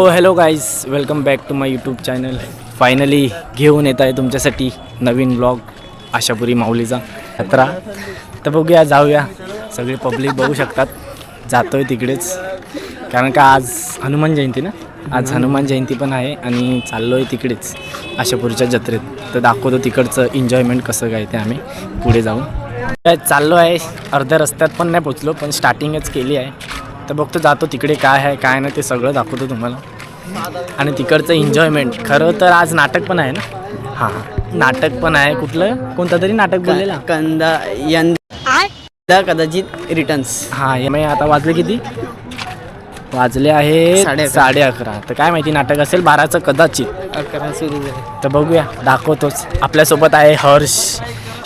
हो hello guys welcome back to my YouTube channel finally घेऊन येत आहे तुमच्यासाठी नवीन ब्लॉग आशापुरी माऊलीचा. यात्रा. तर बघूया जाऊया. सगळे पब्लिक बघू शकतात. जातो आहे तिकडेच. कारण का आज हनुमान जयंती ना? आज हनुमान जयंती पण आहे आणि चाललो आहे तिकडेच आशापुरीच्या जत्रेत. तर दाखवतो तिकडचं एन्जॉयमेंट कसं काय ते आम्ही पुढे जाऊन. चाललो आहे. अर्ध्या रस्त्यात पण नाही पोचलो पण स्टार्टिंगच केली आहे. तर बघतो जातो तिकडे काय आहे काय नाही ते सगळं दाखवतो तुम्हाला. आणि तिकडचं एन्जॉयमेंट खरं तर आज नाटक पण आहे ना? हां नाटक पण आहे. कुठलं? कोणतं तरी नाटक बोललेला? कंदा यंदा कदाचित रिटर्न्स हां एम आता वाजले किती? वाजले आहे साडे अकरा. साडे अकरा. तर काय माहिती नाटक असेल बाराचं कदाचित. अकरा सुरू झाले. तर बघूया दाखवतोच. आपल्यासोबत आहे हर्ष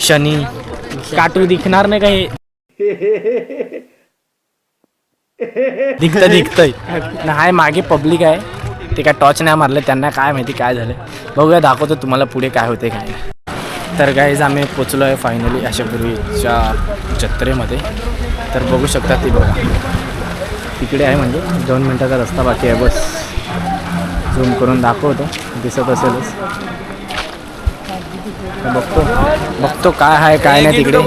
शनी. काटू दिखणार नाही का दिखतं दिखतंय ना हाय मागे पब्लिक आहे. ते काय टॉर्च नाही मारले त्यांना काय माहिती काय झालं. बघूया दाखवतो तुम्हाला पुढे काय होते काय तर गाईज आम्ही पोचलो आहे फायनली अशापूर्वीच्या जत्रेमध्ये. तर बघू शकता ती बघा. तिकडे आहे म्हणजे दोन मिनटाचा रस्ता बाकी आहे बस. झूम करून दाखवतो. दिसत असेलच. बघतो. बघतो काय आहे काय नाही तिकडे.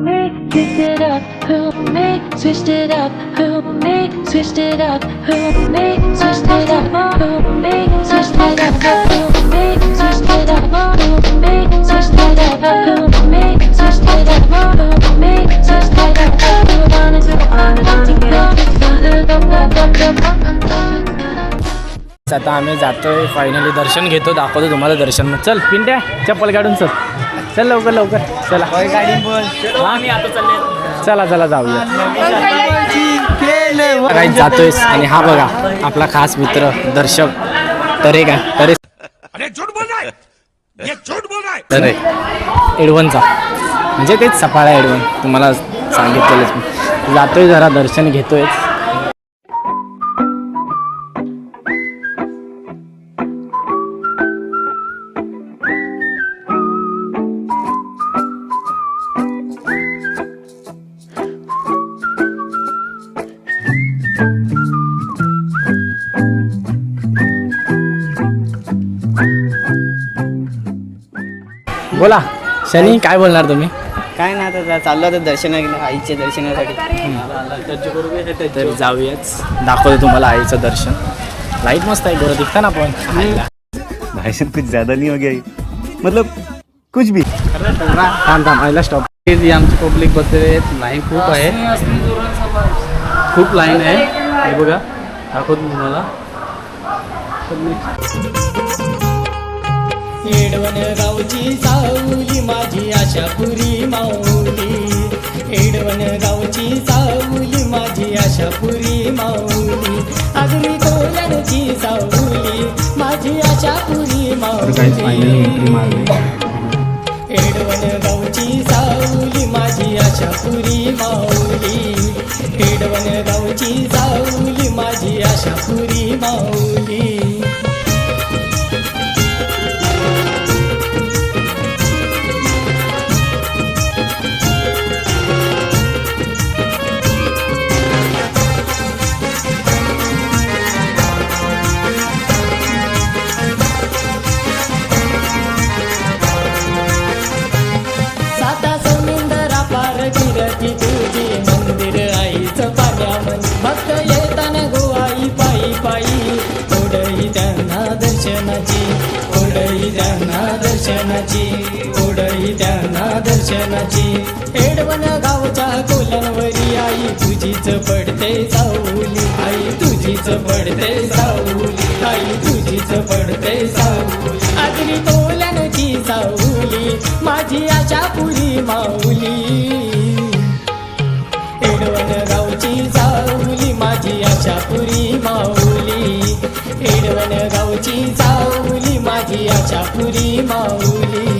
Who made twist it up? Who me twist it up? Who me twist it up? Who me twist it up? Who me twist it up? Who me twist it up? Who me twist it up? Who me twist it up? Who me twist it up? Who wanted to आता आम्ही जातोय finally दर्शन घेतो दाखवतो तुम्हाला दर्शन चल पिंट्या चप्पल काढून चल चल लवकर लवकर. चला? चला चला जाऊया. काही जातोय आणि हा बघा आपला खास मित्र दर्शक तरे काय तरे अरे झूठ बोल रहा है ये झूठ बोल रहा है तरे. एडवनचा. म्हणजे तेच सफाळा एडवन. तुम्हाला सांगितलेलंच मी. जातोय जरा दर्शन घेतोय शनी काय बोलणार तुम्ही? काय नाही आता चाललो आता दर्शन आईच्या दर्शनासाठी. तर जाऊयाच दाखवतो तुम्हाला आईचं दर्शन. लाइट मस्त आहे बरं दिसतं ना पण साहब कुछ ज्यादा नहीं हो गया? मतलब कुछ भी. थांब थांब आईला स्टॉप जी आमची पब्लिक बसलेले आहेत लाईन खूप आहे. खूप लाईन आहे. हे बघा दाखवतो तुम्हाला. एडवण गावची सावली माझी आशापुरी माऊली. एडवण गावची सावली माझी आशापुरी माऊली. अगदी कोल्यांची सावली माझी आशापुरी माऊली. एडवण गावची सावली माझी आशापुरी माऊली. एडवण गावची सावली माझी आशापुरी माऊली. दर्शनाची ओढई त्यांना दर्शनाची. एडवण गावच्या कोलनवरी आई तुझीच पडते साऊली आई तुझीच पडते साऊली आई तुझीच पडते साऊली अगदी तोल्यानची साऊली माझी आशा पुरी माऊली. एडवण गावची साऊली माझी आशा पुरी माऊली. एडवण गावची साऊली লাগিয়া চাপুরি মাউলি।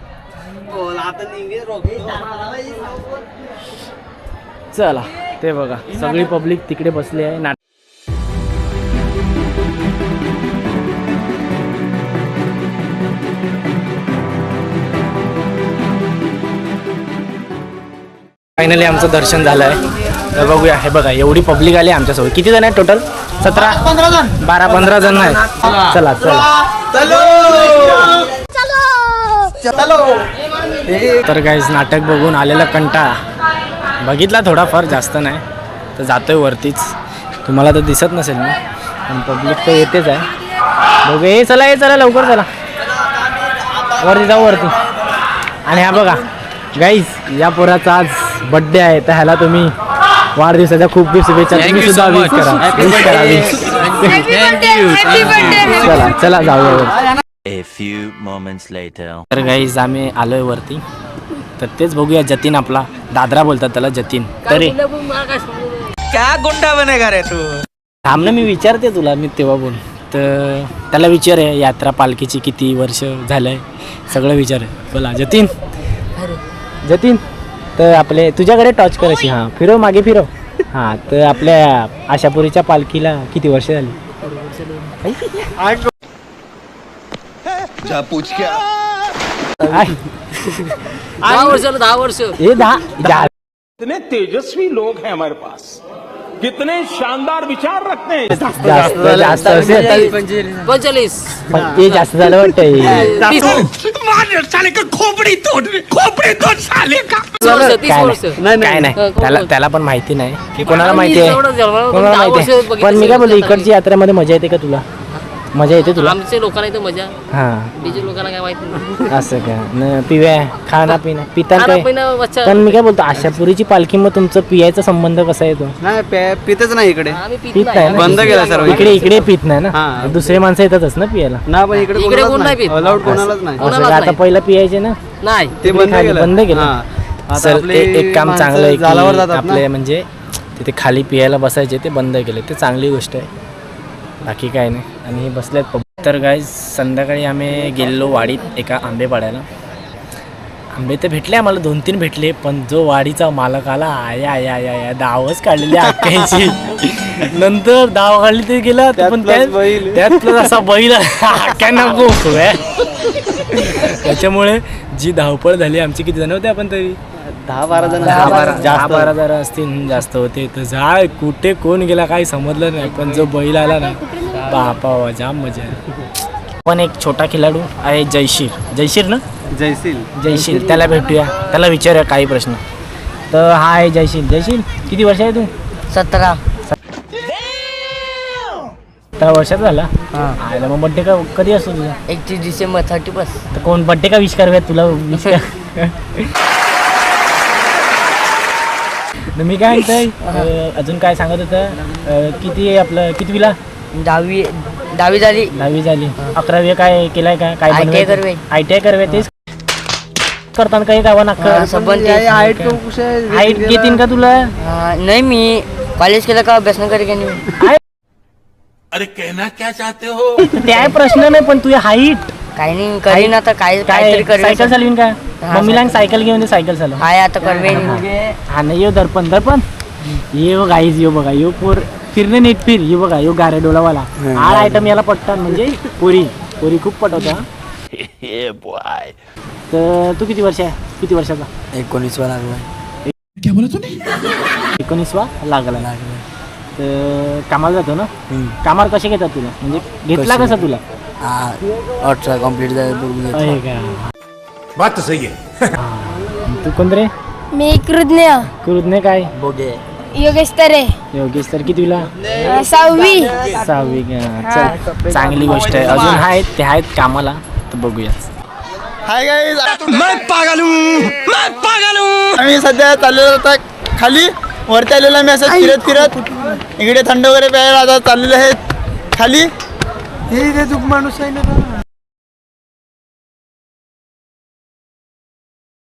चला ते बघा. सगळी पब्लिक तिकडे बसली आहे. नाट फायनली आमचं दर्शन झालं आहे तर बघूया हे बघा एवढी पब्लिक आली आमच्यासोबत. किती जण आहेत टोटल सतरा? पंधरा जण. बारा पंधरा जण आहेत. चला. चला. तर काहीच नाटक बघून आलेला कंटाळा. बघितला थोडाफार जास्त नाही. तर जातोय वरतीच. तुम्हाला तर दिसत नसेल मी पण पब्लिक तर येतेच आहे. बघू. ये चला ये चला लवकर चला. वरती जाऊ वरती. आणि हा बघा. गाईज या पोराचा आज बड्डे आहे. तर ह्याला तुम्ही वाढदिवसाच्या खूप खूप शुभेच्छा. तुम्ही सुद्धा विश करा. विश करा wish. चला चला जाऊया वरती. A few moments later. तर गाईज आम्ही आलोय वरती. तर तेच बघूया जतीन आपला. दादरा बोलतात त्याला जतीन. तरी. क्या गुंडा बनेगा रे तू? थांब ना मी विचारते तुला मी तेव्हा बोल. तर त्याला विचार आहे यात्रा पालखीची किती वर्ष झालंय? सगळं विचार आहे. बोला जतीन. जतीन तर आपले तुझ्याकडे टॉच कर अशी हां. फिरव मागे फिरव. हां तर आपल्या आशापुरीच्या पालखीला किती वर्ष झाली? आय. दहा वर्ष दहा वर्ष. हे दहा कितने तेजस्वी लोग हैं हमारे पास। कितने शानदार विचार रखते हैं। जास्त पंचेचाळीस झालं. वाटतं तीस मार साले का खोपड़ी तोड़ खोपड़ी तोड़ साले का नाही नाही. त्याला पण माहिती नाही. की कोणाला माहिती आहे? कोणाला माहिती आहे? पण मी काय बोलतो इकडची यात्रेमध्ये मजा येते का तुला? मजा येते तुला? आमच्या लोकांना इथं मजा. हा. बीजे लोकांना काय माहीत नाही. असं का? न पिव्या खाना पिना पिता खाणं काय? पिणं पण मी काय बोलतो आशापुरीची पालखी मग तुमचं पियाचा संबंध कसा येतो? नाही पे- पितच नाही इकडे. आम्ही पित पित नाही. ना? बंद केलं सर्व. इकडे इकडे पित नाही ना? हा. दुसरे माणसं येतातच ना पियाला ना पण इकडे इकडे कोण नाही पित. अलाउड कोणालाच नाही. असं कोणालाच का? आता नाही. पहिला पियायचे ना? नाही. ते बंद खाली केलं. बंद केलं. हा. आता सर आपले ए- एक काम माणसं चांगलं आहे जालावर की जातात ना. आपले म्हणजे तिथे खाली पियायला बसायचे ते बंद केले. ते चांगली गोष्ट आहे. बाकी काय नाही. आणि हे बसलेत पब तर काय संध्याकाळी आम्ही गेलेलो वाडीत एका आंबे पाडायला. आंबे तर भेटले आम्हाला दोन तीन भेटले पण जो वाडीचा मालक आला आया आया आया आया दावच काढलेली अक्क्याची नंतर दाव काढली ते गेला पण त्यात बैल. त्यात plus असा बैल अक्क्या नको त्याच्यामुळे जी धावपळ झाली आमची किती जण होते आपण तरी? दहा बारा जण दहा बारा दहा जास्त बारा जरा असतील जास्त होते. तर जाय कुठे कोण गेला काही समजलं नाही पण जो बैल आला ना बापा वा, जाम मजा आली. पण एक छोटा खेळाडू आहे जयशीर. जयशीर ना? जयशील. जयशील त्याला भेटूया. त्याला विचारूया काही प्रश्न. तर हा आहे जयशील जयशील किती वर्ष आहे तू? सतरा. सतरा वर्षाचा झाला? आयला मग बड्डे का कधी असतो तुझा? एकतीस डिसेंबर थर्टी फर्स्ट तर कोण बड्डे का विश करूयात तुला विश मी काय म्हणतोय अं, अजून काय सांगत होतं अं, किती आहे आपलं कितवीला दहावी दहावी झाली. दहावी झाली. अकरावी काय केलाय का? काय ITI करवे. आय टी आय करवे तेच करताना काही गावा नाक. हा, हाईट हाईट घेतीन का तुला? हा, नाही मी कॉलेज केलं का अभ्यास नाही करेन मी अरे कहना क्या चाहते हो? ते आहे प्रश्न नाही पण तुझी हाईट. काही नाही करीन आता काय काय काहीतरी करेन सायकल चालवीन का? हा, मम्मीला सायकल. घेऊन दे सायकल चालव. हाय आता करवेन हा नाही येऊ दर्पण दर्पण. ये बघ आईज येऊ बघा यो पोर फिरणे नीट फिर ये बघा यो गारे डोलावाला आड आयटम याला पटतात म्हणजे पोरी. पोरी खूप पटवता. तर तू किती वर्ष आहे? किती वर्षाचा? एकोणीसवा लागला एकोणीसवा लागला लागला तर कामाला जातो ना? कामावर कसे घेतात तुला? म्हणजे घेतला कसा? तुला? अठरा कंप्लीट झालं आहे का? बात तो सही है. तू कोण रे? मी कृज्ञ कृतने काय? बोगे. योगेश तरे योगेश तर कितवीला अं, सहावी. सहावी का चल चांगली गोष्ट आहे. अजून आहेत ते आहेत कामाला. तर बघूया हाय गाईज मैं पागल हूँ मैं पागल हूँ. आम्ही सध्या चाललेलो होता खाली. वरती आलेलो आम्ही असं फिरत फिरत इकडे थंड वगैरे प्यायला आता चाललेले आहेत. खाली? हे चूक माणूस आहे ना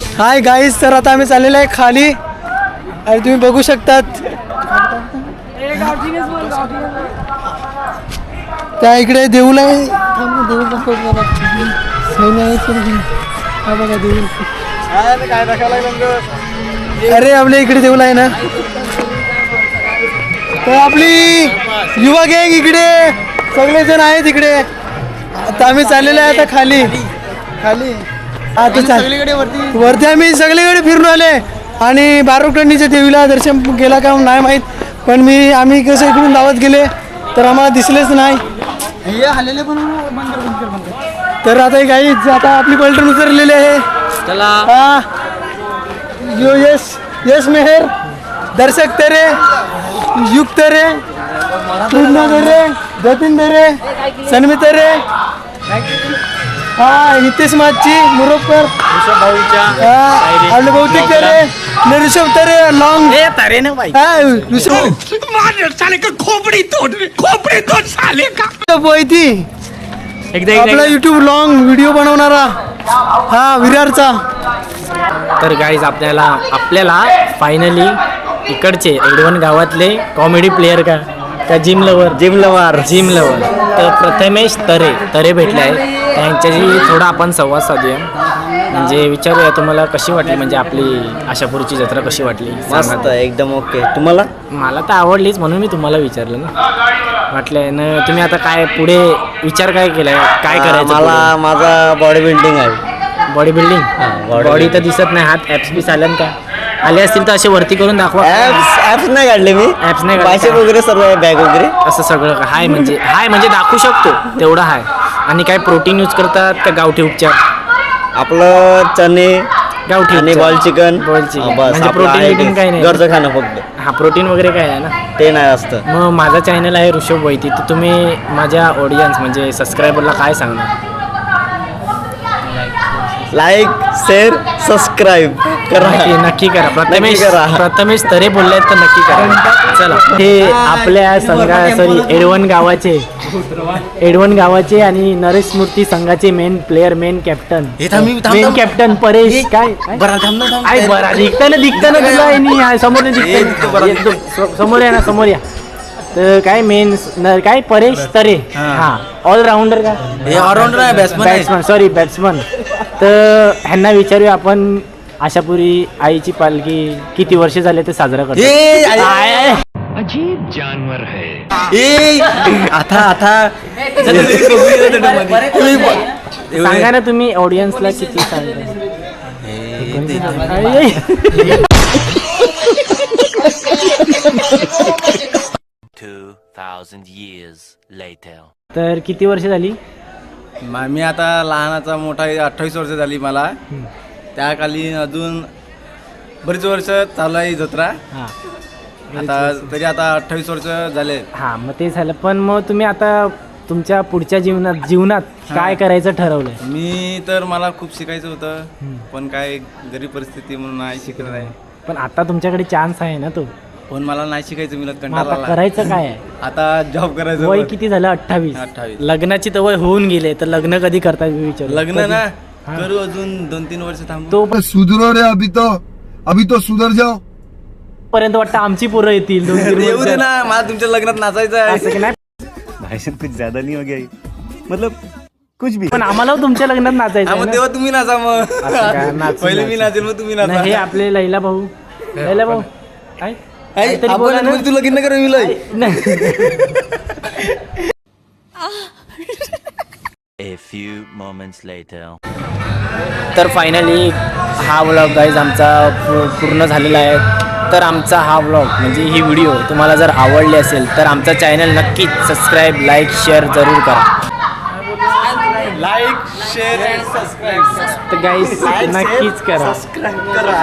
हाय गाईज तर आता आम्ही चाललेलो आहे खाली. आणि तुम्ही बघू शकतात. त्या इकडे देऊळ आहे. हा बघा देऊळ अरे आपल्या इकडे देऊळ आहे ना. तर आपली युवा गँग इकडे. सगळे जण आहेत इकडे. आता आम्ही चाललेलो आहे आता खाली. खाली. आता सगळीकडे वरती. वरती आम्ही सगळीकडे फिरून आले. आणि बारोटणीच्या देवीला दर्शन केला का नाही माहीत. पण मी आम्ही कसं इकडून धावत गेले तर आम्हाला दिसलेच नाही. तर आता ही गाई आता आपली पलटण उतरलेली आहे. चला. हा. यो यश यश मेहर. दर्शक तेरे. युग तेरे पूर्ण तेरे जतीन तेरे सन्मी तेरे हा नितेश माची हा आपले बहुतेक तेरे ने ऋषभ तेरे लॉंग तारे ना हा ऋषभ बोयती एकदा आपला युट्यूब लॉंग व्हिडिओ बनवणारा. हा विरारचा. तर गाईज आपल्याला आपल्याला फायनली इकडचे एडवन गावातले कॉमेडी प्लेअर का? का gym lover gym lover gym lover तर प्रथमेश तरे तरे भेटले आहे त्यांच्याशी थोडा आपण संवाद साधूया. म्हणजे विचारूया तुम्हाला कशी वाटली? म्हणजे आपली आशापूरची जत्रा कशी वाटली? मस्त एकदम ओके तुम्हाला? मला तर आवडलीच म्हणून मी तुम्हाला विचारलं ना. वाटलं ना तुम्ही आता काय पुढे विचार काय केलाय? काय करायचं मला माझा बॉडी बिल्डिंग आहे बॉडी बिल्डिंग बॉडी तर दिसत नाही हात ऍप्स बी चालेल का? आले असतील तर असे वरती करून दाखवा. ऍप्स ऍप्स नाही काढले मी. ऍप्स नाही काढले. वगैरे सर्व आहे बॅग वगैरे. असं सगळं? हाय म्हणजे हाय म्हणजे दाखवू शकतो. तेवढा हाय. आणि काय प्रोटीन यूज करतात का गावठी उपचार? आपलं चणे गावठी आणि उपचार. Ball chicken ball chicken. म्हणजे protein बिटीन. काही नाही. घरचं खाणं फक्त. हा प्रोटीन वगैरे काय आहे ना? ते नाही असतं. मग माझा चॅनल आहे ऋषभ वैती तर तुम्ही माझ्या ऑडियन्स म्हणजे सबस्क्रायबरला काय सांगणार? लाईक शेअर सबस्क्राईब करा. नक्की नक्की करा. प्रथमेश करा. प्रथमेश तरे बोलले तर नक्की करा. चला. हे आपल्या संघा सॉरी एडवन गावाचे एडवन गावाचे आणि नरेश स्मृती संघाचे main player main captain main captain Paresh काय काय? बरा दिखताना दिखताना तुला आहे नी, हा, समोर नाही दिखताना. ये, तो, स- समोर या ना समोर या. तर काय मेन काय? परेश तरे. हा. ऑलराऊंडर का? ऑलराऊंडर आहे बॅट्समन बॅट्समन सॉरी बॅट्समन तर ह्यांना विचारूया आपण आशापुरी आईची पालखी किती वर्ष झाले ते साजरा करतो? आई- आय, आय. आता आता. सांगा ना तुम्ही ऑडियन्सला किती सांगता? years later. तर किती वर्ष झाली? मी आता लहानाचा मोठा अठ्ठावीस वर्ष झाली मला. त्या खाली अजून बरीच वर्ष चालू आहे ही. जत्रा हा आता तरी आता अठ्ठावीस वर्ष झाले. हा मग ते झालं. पण मग तुम्ही आता तुमच्या पुढच्या जीवनात जीवनात काय करायचं ठरवलंय? मी तर मला खूप शिकायचं होतं पण काय गरीब परिस्थिती म्हणून नाही शिकलं नाही पण आता तुमच्याकडे चान्स आहे ना तो? पण मला नाही शिकायचं मग कंटाळा आता आला. करायचं काय आहे? आता जॉब करायचं. वय. किती झालं? अठ्ठावीस. 28. लग्नाची तर वय होऊन गेले तर लग्न कधी करता विचार? लग्न ना करू अजून दोन तीन वर्ष थांबू। तो सुधरो रे अभी तो। अभी तो सुधर जाओ। पर्यंत वाटतं आमची पोरं येतील दोन तीन येऊ दे वर्षात. ना मला तुमच्या लग्नात नाचायचं आहे. असं की नाही? भाई साहब कुछ ज्यादा नहीं हो गया ये? मतलब कुछ भी। पण आम्हाला तुमच्या लग्नात नाचायचं हा, आहे मग ना. तेव्हा तुम्ही नाचा मग. असं काय, नाचू, पहिले मी नाचू. नाचेल मग तुम्ही नाही, हे नाचा आपले लैला भाऊ. लैला भाऊ. काय आई, काहीतरी आपण बोला ना. म्हणजे तू लगीन कर मी लय. नाही. A few moments later. तर फायनली हा व्लॉग गाईज आमचा पूर्ण झालेला आहे. तर आमचा हा व्लॉग म्हणजे ही व्हिडिओ तुम्हाला जर आवडली असेल तर आमचा चॅनल नक्कीच सबस्क्राईब लाईक शेअर जरूर करा. लाईक शेअर अँड सबस्क्राईब तर गाईज नक्कीच करा. करा.